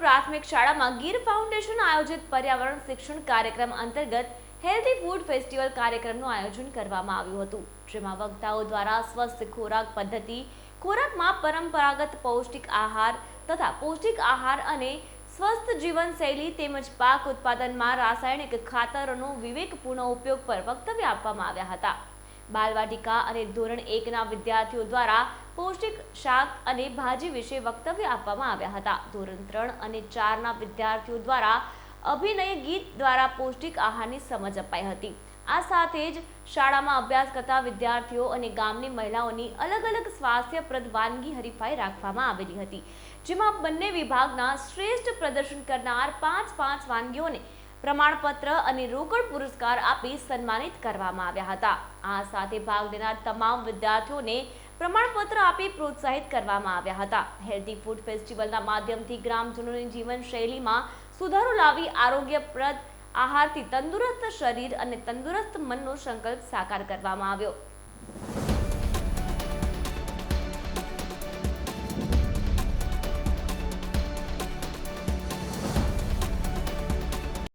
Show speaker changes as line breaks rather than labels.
પ્રાથમિક શાળામાં ગીર ફાઉન્ડેશન આયોજિત પર્યાવરણ શિક્ષણ કાર્યક્રમ અંતર્ગત હેલ્ધી ફૂડ ફેસ્ટિવલ કાર્યક્રમનું આયોજન કરવામાં આવ્યું હતું, જેમાં વક્તાઓ દ્વારા સ્વસ્થ ખોરાક પદ્ધતિ, ખોરાકમાં પરંપરાગત પૌષ્ટિક આહાર તથા પૌષ્ટિક આહાર અને સ્વસ્થ જીવનશૈલી તેમજ પાક ઉત્પાદનમાં રાસાયણિક ખાતરોનો વિવેકપૂર્ણ ઉપયોગ પર વક્તવ્ય આપવામાં આવ્યા હતા. બાલવાટિકા અને ધોરણ એકના વિદ્યાર્થીઓ દ્વારા પૌષ્ટિક શાક અને ભાજી વિશે વક્તવ્ય આપવામાં આવ્યા હતા. ધોરણ ત્રણ અને ચારના વિદ્યાર્થીઓ દ્વારા અભિનય ગીત દ્વારા પૌષ્ટિક આહારની સમજ અપાઈ હતી. આ સાથે જ શાળામાં અભ્યાસ કરતા વિદ્યાર્થીઓ અને ગામની મહિલાઓની અલગ અલગ સ્વાસ્થ્યપ્રદ વાનગી હરીફાઈ રાખવામાં આવેલી હતી, જેમાં બંને વિભાગના શ્રેષ્ઠ પ્રદર્શન કરનાર પાંચ પાંચ વાનગીઓને પ્રમાણપત્ર અને રોકડ પુરસ્કાર આપી સન્માનિત કરવામાં આવ્યા હતા. આ સાથે ભાગ લેનાર તમામ વિદ્યાર્થીઓને પ્રમાણપત્ર આપી પ્રોત્સાહિત કરવામાં આવ્યા હતા. હેલ્ધી ફૂડ ફેસ્ટિવલના માધ્યમથી ગ્રામજનોની જીવનશૈલીમાં સુધારો લાવી આરોગ્યપ્રદ આહારથી તંદુરસ્ત શરીર અને તંદુરસ્ત મનનો સંકલ્પ સાકાર કરવામાં આવ્યો.